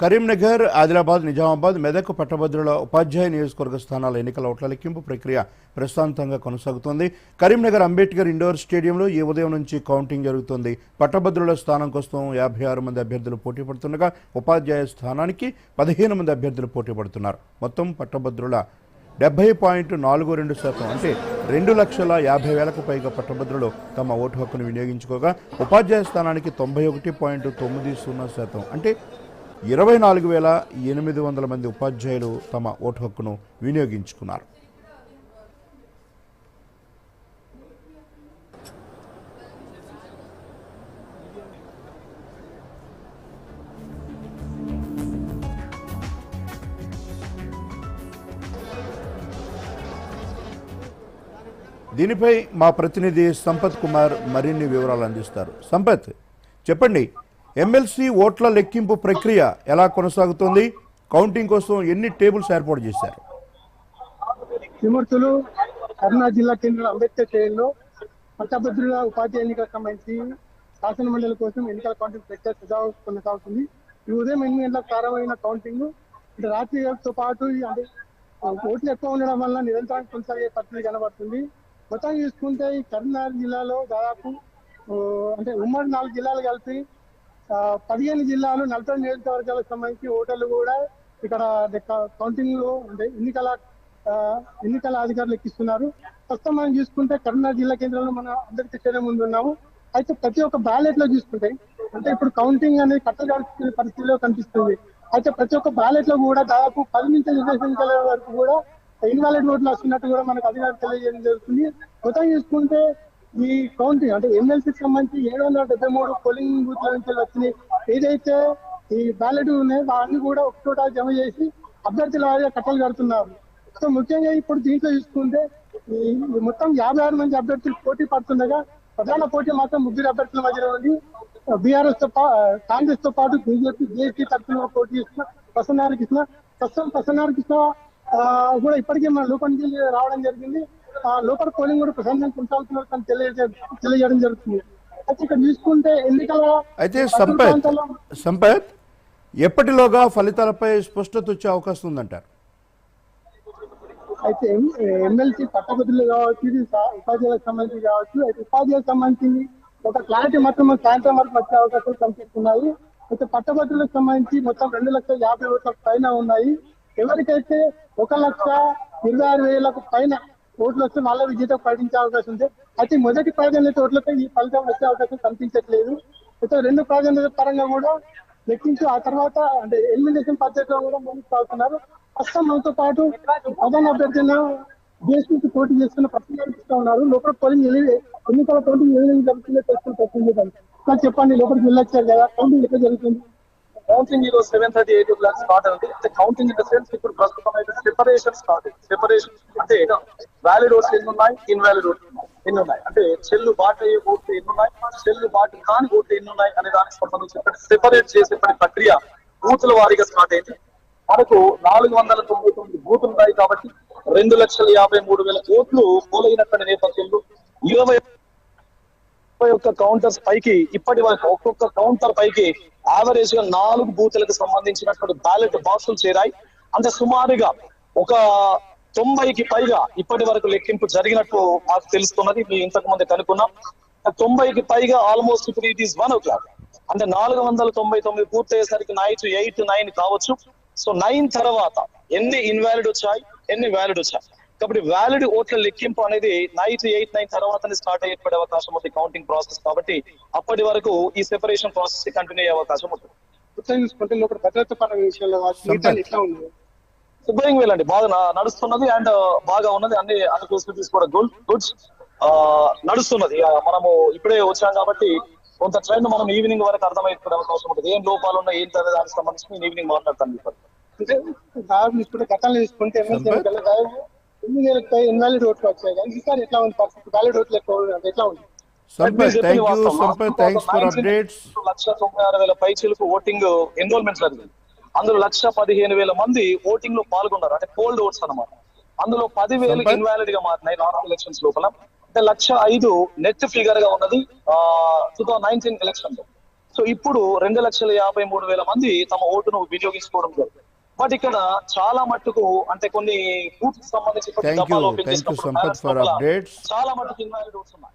కరీంనగర్ ఆదిలాబాద్ నిజామాబాద్ మెదక్ పట్టభద్రుల ఉపాధ్యాయ నియోజకవర్గ స్థానాల ఎన్నికల ఓట్ల లెక్కింపు ప్రక్రియ ప్రశాంతంగా కొనసాగుతోంది. కరీంనగర్ అంబేద్కర్ ఇండోర్ స్టేడియంలో ఈ ఉదయం నుంచి కౌంటింగ్ జరుగుతోంది. పట్టభద్రుల స్థానం కోసం యాభై ఆరు మంది అభ్యర్థులు పోటీ పడుతుండగా ఉపాధ్యాయ స్థానానికి పదిహేను మంది అభ్యర్థులు పోటీ పడుతున్నారు. మొత్తం పట్టభద్రుల డెబ్బై పాయింట్ నాలుగు రెండు శాతం అంటే రెండు లక్షల యాభై వేలకు పైగా పట్టభద్రులు తమ ఓటు హక్కును వినియోగించుకోగా ఉపాధ్యాయ స్థానానికి తొంభై ఒకటి పాయింట్ తొమ్మిది సున్నా శాతం అంటే ఇరవై నాలుగు వేల ఎనిమిది వందల మంది ఉపాధ్యాయులు తమ ఓటు హక్కును వినియోగించుకున్నారు. దీనిపై మా ప్రతినిధి సంపత్ కుమార్ మరిన్ని వివరాలు అందిస్తారు. సంపత్ చెప్పండి. ఎమ్మెల్సీ ఓట్ల లెక్కింపు ప్రక్రియ ఎలా కొనసాగుతోంది? కౌంటింగ్ కోసం ఎన్ని టేబుల్స్ ఏర్పాటు చేశారు? విమర్శలు కర్నా జిల్లా కేంద్ర అంబేద్కర్ స్టేడియంలో పట్టభద్రుల ఉపాధ్యాయ ఎన్నికలకు సంబంధించి శాసన మండలి కోసం ఎన్నికల కౌంటింగ్ ప్రక్రియ సజావు కొనసాగుతుంది. ఈ ఉదయం ఎనిమిది గంటలకు ప్రారంభమైన కౌంటింగ్ అంటే రాత్రితో పాటు అంటే ఓట్లు ఎక్కువ ఉండడం వల్ల నిరంతరం కొనసాగే పరిస్థితి కనబడుతుంది. మొత్తం చూసుకుంటే ఈ కరీంనగర్ జిల్లాలో దాదాపు అంటే ఉమ్మడి నాలుగు జిల్లాలు కలిపి పదిహేను జిల్లాలు నలభై నియోజకవర్గాలకు సంబంధించి ఓటర్లు కూడా ఇక్కడ కౌంటింగ్లో అంటే ఎన్నికల ఎన్నికల అధికారులు ఎక్కిస్తున్నారు. ప్రస్తుతం మనం చూసుకుంటే కరీంనగర్ జిల్లా కేంద్రంలో మనం అందరికీ స్టేడియం ముందు ఉన్నాము. అయితే ప్రతి ఒక్క బ్యాలెట్లో చూసుకుంటే అంటే ఇప్పుడు కౌంటింగ్ అనేది కట్టగాల్సిన పరిస్థితిలో కనిపిస్తుంది. అయితే ప్రతి ఒక్క బ్యాలెట్లో కూడా దాదాపు పది నుంచి ఇరవై ఎన్నికల వరకు కూడా ఇన్వాలిడ్ ఓట్లు వస్తున్నట్టు కూడా మనకు అధికారులు తెలియజేయడం జరుగుతుంది. మొత్తం చూసుకుంటే ఈ కౌంటింగ్ అంటే ఎమ్మెల్సీకి సంబంధించి ఏడు వందల డెబ్బై మూడు పోలింగ్ బూత్ల నుంచి వచ్చినాయి. ఏదైతే ఈ బ్యాలెట్ ఉన్నాయి అవన్నీ కూడా ఒక చోట జమ చేసి అభ్యర్థుల వారిగా కట్టలు కడుతున్నారు. సో ముఖ్యంగా ఇప్పుడు దీంట్లో చూసుకుంటే ఈ మొత్తం యాభై ఆరు మంది అభ్యర్థులు పోటీ పడుతుండగా ప్రధాన పోటీ మాత్రం ముగ్గురు అభ్యర్థుల మధ్యలో ఉంది. బీఆర్ఎస్తో కాంగ్రెస్తో పాటు బీజేపీ బీఎస్పీ తరఫున పోటీ చేసిన ప్రసన్నార కృష్ణ. ప్రస్తుతం ప్రసన్నార కృష్ణ కూడా ఇప్పటికే మన లోపల రావడం జరిగింది. ఆ లోపల పోలింగ్ కూడా ప్రశాంతంగా కొనసాగుతున్నారు కానీ తెలియజే తెలియజేయడం జరుగుతుంది. అయితే ఇక్కడ చూసుకుంటే ఎన్నికల అయితే సంపత్ సంపత్ ఎప్పటిలోగా ఫలితాలపై స్పష్టత వచ్చే అవకాశం ఉందంటారు? అయితే ఎమ్మెల్సీ పట్టభద్రులు కావచ్చు ఇది ఉపాధ్యాయులకు సంబంధించి కావచ్చు అయితే ఉపాధ్యాయులకు సంబంధించి ఒక క్లారిటీ మాత్రం సాయంత్రం వరకు వచ్చే అవకాశాలు కనిపిస్తున్నాయి. అయితే పట్టభద్రులకు సంబంధించి మొత్తం రెండు లక్షల యాభై ఓట్ల పైన ఉన్నాయి. ఎవరికైతే ఒక లక్ష ఇరవై ఆరు వేలకు పైన ఓట్లు వస్తే మళ్ళీ విజేత ప్రకటించే అవకాశం ఉంది. అయితే మొదటి ప్రాధాన్యత ఓట్లపై ఈ ఫలితం వచ్చే అవకాశం కనిపించట్లేదు. అయితే రెండు ప్రాధాన్యత పరంగా కూడా లెక్కించి ఆ తర్వాత అంటే ఎలిమినేషన్ పద్ధతిలో కూడా ముందుకు సాగుతున్నారు. ప్రస్తుతం మనతో పాటు ప్రధాన అభ్యర్థిన బీఎస్పీకి పోటీ చేస్తున్న ప్రశ్న ఉన్నారు. లోపల పోలింగ్ ఎన్నికల పోటీ ఏ విధంగా జరుగుతుందో తెలుసుకుని నాకు చెప్పండి లోపలికి వెళ్ళొచ్చారు కదా. కౌంటింగ్ ఎక్కడ జరుగుతుంది? కౌంటింగ్ ఈ రోజు seven thirty eight o'clock start అవుతుంది. అంటే కౌంటింగ్ ఇన్ ద సెన్స్ ఇప్పుడు ప్రస్తుతం అయితే సెపరేషన్ స్టార్ట్ అయింది సెపరేషన్ అంటే వ్యాలిడ్ ఓట్స్ ఎన్ని ఉన్నాయి? ఇన్వాలిడ్ ఓట్స్ ఎన్ని ఉన్నాయి? అంటే చెల్లు బాట అయ్యే ఓట్లు ఎన్ని ఉన్నాయి? చెల్లు బాట కాని ఓట్లు ఎన్ని ఉన్నాయి? అనే దానికి సంబంధించి సెపరేట్ చేసే ప్రక్రియ బూతుల వారీగా స్టార్ట్ అయింది. మనకు నాలుగు వందల తొంభై తొమ్మిది బూతులు ఉన్నాయి కాబట్టి రెండు లక్షల యాభై మూడు వేల ఓట్లు పోలైనటువంటి నేపథ్యంలో ఇరవై ముప్పై ఒక్క కౌంటర్స్ పైకి ఇప్పటి వరకు ఒక్కొక్క కౌంటర్ పైకి యావరేజ్గా నాలుగు బూతులకు సంబంధించినటువంటి బ్యాలెట్ బాక్సులు చేరాయి. అంటే సుమారుగా ఒక తొంభైకి పైగా ఇప్పటి వరకు లెక్కింపు జరిగినట్టు మాకు తెలుస్తున్నది. మీ ఇంతకు ముందు కనుక్కున్నాం. తొంభైకి పైగా ఆల్మోస్ట్ ఇప్పుడు it is one o'clock అంటే నాలుగు వందల తొంభై తొమ్మిది పూర్తయ్యేసరికి నైట్ ఎయిట్ నైన్ కావచ్చు. సో నైన్ తర్వాత ఎన్ని ఇన్వాలిడ్ వచ్చాయి? ఎన్ని వ్యాలిడ్ వచ్చాయి? కాబట్టి వ్యాలిడ్ ఓట్ల లెక్కింపు అనేది నైట్ ఎయిట్ నైన్ తర్వాతనే స్టార్ట్ అయ్యే అవకాశం ఉంది కౌంటింగ్ ప్రాసెస్ కాబట్టి అప్పటి వరకు ఈ సెపరేషన్ ప్రాసెస్ కంటిన్యూ అయ్యే అవకాశం ఉంటుంది. చూసుకుంటే లోపల భద్రత పరంగా విషయంలో కావచ్చు మిగతా ఎట్లా ఉంది శుభ్రంగా వెళ్ళండి. బాగా నడుస్తున్నది అండ్ బాగా ఉన్నది. అన్ని అన్ని ఫెసిలిటీస్ కూడా గుడ్ గుడ్స్ నడుస్తున్నది. మనము ఇప్పుడే వచ్చాం కాబట్టి కొంత ట్రెండ్ మనం ఈవినింగ్ వరకు అర్థమైపోయే అవకాశం ఉంటుంది. ఏం లోపాలు ఉన్నాయి ఏంటి అనే దానికి సంబంధించి నేను ఈవినింగ్ మాట్లాడతాను. మీతో. అంటే చూసుకుంటే గతంలో ఎమ్మెల్సీ ఎన్నికల్లో దాదాపు ఎనిమిది వేలకు పై ఇన్వాలిడ్ ఓట్లు వచ్చాయి? కానీ ఈసారి ఎట్లా ఉంది పరిస్థితి? వ్యాలిడ్ ఓట్లు ఎక్కువ ఉంది. ఎట్లా ఉంది? సంపత్ మీరు చెప్పింది థ్యాంక్ యూ వాస్తవం. సంపత్ థ్యాంక్స్ ఫర్ 2019 అప్డేట్స్ లక్ష తొంభై ఆరు వేల పైచీలకు ఓటింగ్ ఎన్రోల్మెంట్ జరిగింది అందులో లక్ష పదిహేను వేల మంది ఓటింగ్లో పాల్గొన్నారు. అంటే కోల్డ్ ఓట్స్ అన్నమాట. అందులో పదివేలు? ఇన్వాలిడ్గా మారినాయి నార్మల్ ఎలక్షన్స్ లోపల. అంటే లక్ష ఐదు నెట్ ఫిగర్గా ఉన్నది టూ థౌసండ్ నైన్టీన్ ఎలక్షన్లో. సో ఇప్పుడు రెండు లక్షల యాభై మూడు వేల మంది తమ ఓటును వినియోగించుకోవడం జరిగింది బట్ ఇక్కడ చాలా మట్టుకు అంటే కొన్ని బూత్ సంబంధించి. చాలా మట్టుకు ఇన్వాలిడ్ ఓట్స్ ఉన్నాయి